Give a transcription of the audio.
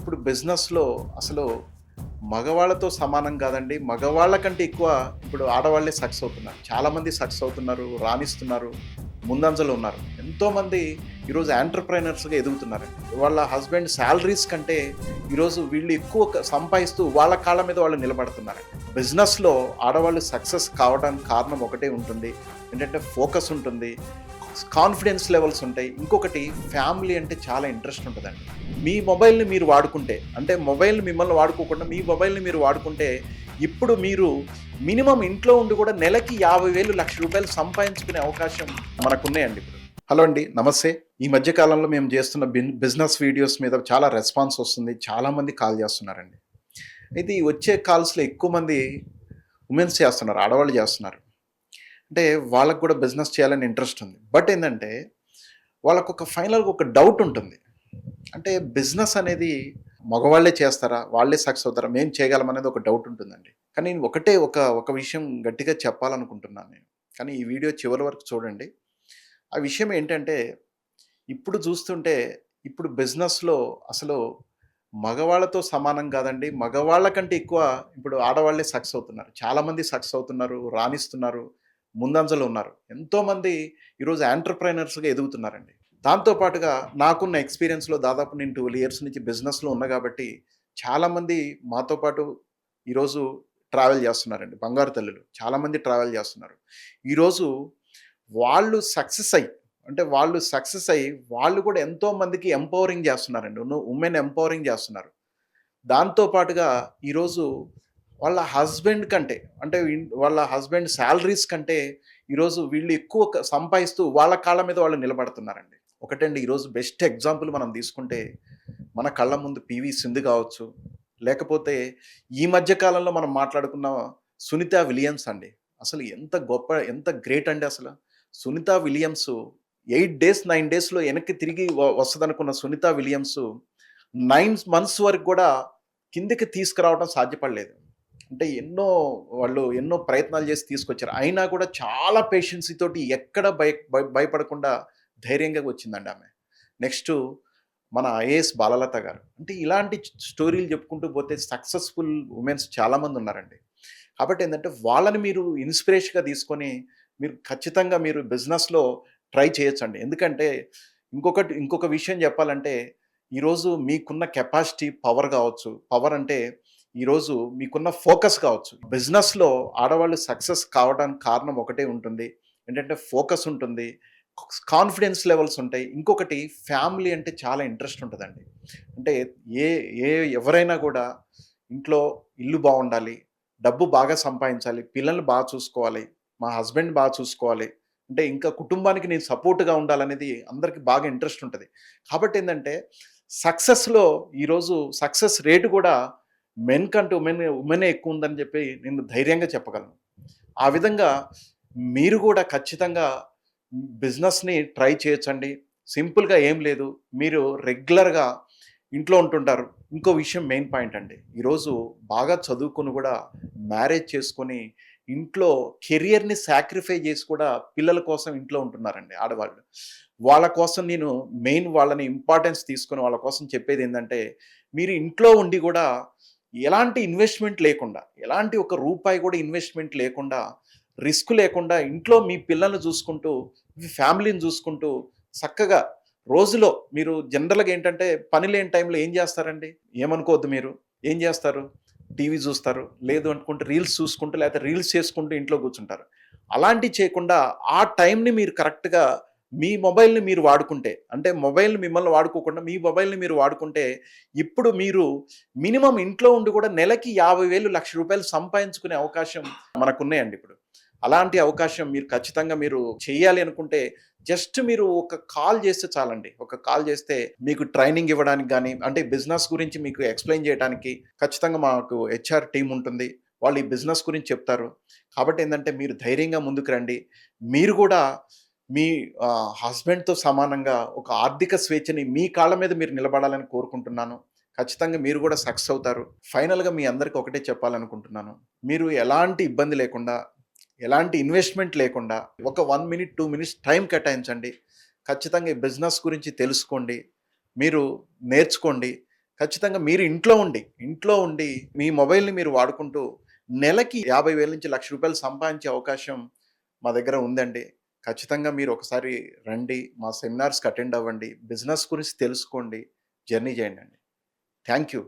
ఇప్పుడు బిజినెస్లో అసలు మగవాళ్ళతో సమానం కాదండి. మగవాళ్ళ కంటే ఎక్కువ ఇప్పుడు ఆడవాళ్ళే సక్సెస్ అవుతున్నారు. చాలామంది సక్సెస్ అవుతున్నారు రాణిస్తున్నారు ముందంజలో ఉన్నారు. ఎంతోమంది ఈరోజు ఎంటర్ప్రైనర్స్గా ఎదుగుతున్నారండి. వాళ్ళ హస్బెండ్ శాలరీస్ కంటే ఈరోజు వీళ్ళు ఎక్కువ సంపాదిస్తూ వాళ్ళ కాళ్ళ మీద వాళ్ళు నిలబడుతున్నారండి. బిజినెస్లో ఆడవాళ్ళు సక్సెస్ కావడానికి కారణం ఒకటే ఉంటుంది. ఏంటంటే ఫోకస్ ఉంటుంది. కాన్ఫిడెన్స్ లెవెల్స్ ఉంటాయి. ఇంకొకటి ఫ్యామిలీ అంటే చాలా ఇంట్రెస్ట్ ఉంటుందండి. మీ మొబైల్ని మీరు వాడుకుంటే అంటే మొబైల్ని మిమ్మల్ని వాడుకోకుండా మీ మొబైల్ని మీరు వాడుకుంటే ఇప్పుడు మీరు మినిమం ఇంట్లో ఉండి కూడా నెలకి యాభై వేలు లక్ష రూపాయలు సంపాదించుకునే అవకాశం మనకున్నాయండి ఇప్పుడు. హలో అండి నమస్తే. ఈ మధ్య కాలంలో మేము చేస్తున్న బిన్ బిజినెస్ వీడియోస్ మీద చాలా రెస్పాన్స్ వస్తుంది. చాలామంది కాల్ చేస్తున్నారండి. అయితే ఈ వచ్చే కాల్స్లో ఎక్కువ మంది ఉమెన్స్ చేస్తున్నారు ఆడవాళ్ళు చేస్తున్నారు. అంటే వాళ్ళకు కూడా బిజినెస్ చేయాలని ఇంట్రెస్ట్ ఉంది. బట్ ఏంటంటే వాళ్ళకు ఒక ఫైనల్గా ఒక డౌట్ ఉంటుంది. అంటే బిజినెస్ అనేది మగవాళ్ళే చేస్తారా? వాళ్ళే సక్సెస్ అవుతారా? మేము చేయగలం అనేది ఒక డౌట్ ఉంటుందండి. కానీ నేను ఒకటే ఒక ఒక విషయం గట్టిగా చెప్పాలనుకుంటున్నాను నేను. కానీ ఈ వీడియో చివరి వరకు చూడండి. ఆ విషయం ఏంటంటే ఇప్పుడు చూస్తుంటే ఇప్పుడు బిజినెస్లో అసలు మగవాళ్ళతో సమానం కాదండి. మగవాళ్ళ కంటే ఎక్కువ ఇప్పుడు ఆడవాళ్ళే సక్సెస్ అవుతున్నారు. చాలామంది సక్సెస్ అవుతున్నారు రాణిస్తున్నారు. ముందంజలో ఉన్నారు. ఎంతోమంది ఈరోజు ఎంటర్ప్రైనర్స్గా ఎదుగుతున్నారండి. దాంతోపాటుగా నాకున్న ఎక్స్పీరియన్స్లో దాదాపు నేను ట్వెల్వ్ ఇయర్స్ నుంచి బిజినెస్లో ఉన్నా కాబట్టి చాలామంది మాతో పాటు ఈరోజు ట్రావెల్ చేస్తున్నారండి. బంగారు తల్లులు. చాలామంది ట్రావెల్ చేస్తున్నారు. ఈరోజు వాళ్ళు సక్సెస్ అయ్యి అంటే వాళ్ళు సక్సెస్ అయ్యి వాళ్ళు కూడా ఎంతో మందికి ఎంపవరింగ్ చేస్తున్నారండి. ఉమెన్ ఎంపవరింగ్ చేస్తున్నారు. దాంతోపాటుగా ఈరోజు వాళ్ళ హస్బెండ్ కంటే అంటే వాళ్ళ హస్బెండ్ శాలరీస్ కంటే ఈరోజు వీళ్ళు ఎక్కువ సంపాదిస్తూ వాళ్ళ కాళ్ళ మీద వాళ్ళు నిలబడుతున్నారండి. ఒకటండి ఈరోజు బెస్ట్ ఎగ్జాంపుల్ మనం తీసుకుంటే మన కళ్ళ ముందు పివి సింధు కావచ్చు లేకపోతే ఈ మధ్య కాలంలో మనం మాట్లాడుకున్న సునీత విలియమ్స్ అండి. అసలు ఎంత గొప్ప ఎంత గ్రేట్ అండి అసలు. Sunita Williams eight days nine డేస్లో వెనక్కి తిరిగి వస్తుందనుకున్న సునీత విలియమ్స్ నైన్ మంత్స్ వరకు కూడా కిందకి తీసుకురావడం సాధ్యపడలేదు. అంటే ఎన్నో వాళ్ళు ఎన్నో ప్రయత్నాలు చేసి తీసుకొచ్చారు. అయినా కూడా చాలా పేషెన్సీతోటి ఎక్కడ భయ- భయపడకుండా ధైర్యంగా వచ్చిందండి ఆమె. నెక్స్ట్ మన ఐఏఎస్ బాలలత గారు. అంటే ఇలాంటి స్టోరీలు చెప్పుకుంటూ పోతే సక్సెస్ఫుల్ ఉమెన్స్ చాలామంది ఉన్నారండి. కాబట్టి ఏంటంటే వాళ్ళని మీరు ఇన్స్పిరేషన్గా తీసుకొని మీరు ఖచ్చితంగా మీరు బిజినెస్లో ట్రై చేయొచ్చండి. ఎందుకంటే ఇంకొకటి ఇంకొక విషయం చెప్పాలంటే ఈరోజు మీకున్న కెపాసిటీ పవర్ కావచ్చు. పవర్ అంటే ఈరోజు మీకున్న ఫోకస్ కావచ్చు. బిజినెస్లో ఆడవాళ్ళు సక్సెస్ కావడానికి కారణం ఒకటే ఉంటుంది. ఏంటంటే ఫోకస్ ఉంటుంది. కాన్ఫిడెన్స్ లెవెల్స్ ఉంటాయి. ఇంకొకటి ఫ్యామిలీ అంటే చాలా ఇంట్రెస్ట్ ఉంటుందండి. అంటే ఏ ఏ ఎవరైనా కూడా ఇంట్లో ఇల్లు బాగుండాలి డబ్బు బాగా సంపాదించాలి పిల్లల్ని బాగా చూసుకోవాలి మా హస్బెండ్ బాగా చూసుకోవాలి. అంటే ఇంకా కుటుంబానికి నేను సపోర్ట్గా ఉండాలనేది అందరికీ బాగా ఇంట్రెస్ట్ ఉంటుంది. కాబట్టి ఏంటంటే సక్సెస్లో ఈరోజు సక్సెస్ రేటు కూడా మెన్ కంటూ ఉమెన్ ఉమెనే ఎక్కువ ఉందని చెప్పి నేను ధైర్యంగా చెప్పగలను. ఆ విధంగా మీరు కూడా ఖచ్చితంగా బిజినెస్ని ట్రై చేయొచ్చండి. సింపుల్గా ఏం లేదు. మీరు రెగ్యులర్గా ఇంట్లో ఉంటుంటారు. ఇంకో విషయం మెయిన్ పాయింట్ అండి. ఈరోజు బాగా చదువుకుని కూడా మ్యారేజ్ చేసుకొని ఇంట్లో కెరియర్ని సాక్రిఫై చేసి కూడా పిల్లల కోసం ఇంట్లో ఉంటున్నారండి ఆడవాళ్ళు. వాళ్ళ కోసం నేను మెయిన్ వాళ్ళని ఇంపార్టెన్స్ తీసుకొని వాళ్ళ కోసం చెప్పేది ఏంటంటే మీరు ఇంట్లో ఉండి కూడా ఎలాంటి ఇన్వెస్ట్మెంట్ లేకుండా ఎలాంటి ఒక రూపాయి కూడా ఇన్వెస్ట్మెంట్ లేకుండా రిస్క్ లేకుండా ఇంట్లో మీ పిల్లల్ని చూసుకుంటూ మీ ఫ్యామిలీని చూసుకుంటూ చక్కగా రోజులో మీరు జనరల్గా ఏంటంటే పని లేని టైంలో ఏం చేస్తారండి? ఏమనుకోవద్దు మీరు. ఏం చేస్తారు? టీవీ చూస్తారు. లేదు అనుకుంటే రీల్స్ చూసుకుంటూ లేకపోతే రీల్స్ చేసుకుంటూ ఇంట్లో కూర్చుంటారు. అలాంటివి చేయకుండా ఆ టైంని మీరు కరెక్ట్గా మీ మొబైల్ని మీరు వాడుకుంటే అంటే మొబైల్ని మిమ్మల్ని వాడుకోకుండా మీ మొబైల్ని మీరు వాడుకుంటే ఇప్పుడు మీరు మినిమం ఇంట్లో ఉండి కూడా నెలకి యాభై వేలు లక్ష రూపాయలు సంపాదించుకునే అవకాశం మనకున్నాయండి ఇప్పుడు. అలాంటి అవకాశం మీరు ఖచ్చితంగా మీరు చేయాలి అనుకుంటే జస్ట్ మీరు ఒక కాల్ చేస్తే చాలండి. ఒక కాల్ చేస్తే మీకు ట్రైనింగ్ ఇవ్వడానికి కానీ అంటే బిజినెస్ గురించి మీకు ఎక్స్ప్లెయిన్ చేయడానికి ఖచ్చితంగా మాకు హెచ్ఆర్ టీం ఉంటుంది. వాళ్ళు ఈ బిజినెస్ గురించి చెప్తారు. కాబట్టి ఏంటంటే మీరు ధైర్యంగా ముందుకు రండి. మీరు కూడా మీ హస్బెండ్తో సమానంగా ఒక ఆర్థిక స్వేచ్ఛని మీ కాళ్ళ మీద మీరు నిలబడాలని కోరుకుంటున్నాను. ఖచ్చితంగా మీరు కూడా సక్సెస్ అవుతారు. ఫైనల్గా మీ అందరికీ ఒకటే చెప్పాలనుకుంటున్నాను. మీరు ఎలాంటి ఇబ్బంది లేకుండా ఎలాంటి ఇన్వెస్ట్మెంట్ లేకుండా ఒక one minute two minutes time కేటాయించండి. ఖచ్చితంగా ఈ బిజినెస్ గురించి తెలుసుకోండి. మీరు నేర్చుకోండి. ఖచ్చితంగా మీరు ఇంట్లో ఉండి ఇంట్లో ఉండి మీ మొబైల్ని మీరు వాడుకుంటూ నెలకి యాభై వేల నుంచి లక్ష రూపాయలు సంపాదించే అవకాశం మా దగ్గర ఉందండి. ఖచ్చితంగా మీరు ఒకసారి రండి మా సెమినార్స్కి అటెండ్ అవ్వండి బిజినెస్ గురించి తెలుసుకోండి జర్నీ చేయండి అండి. Thank you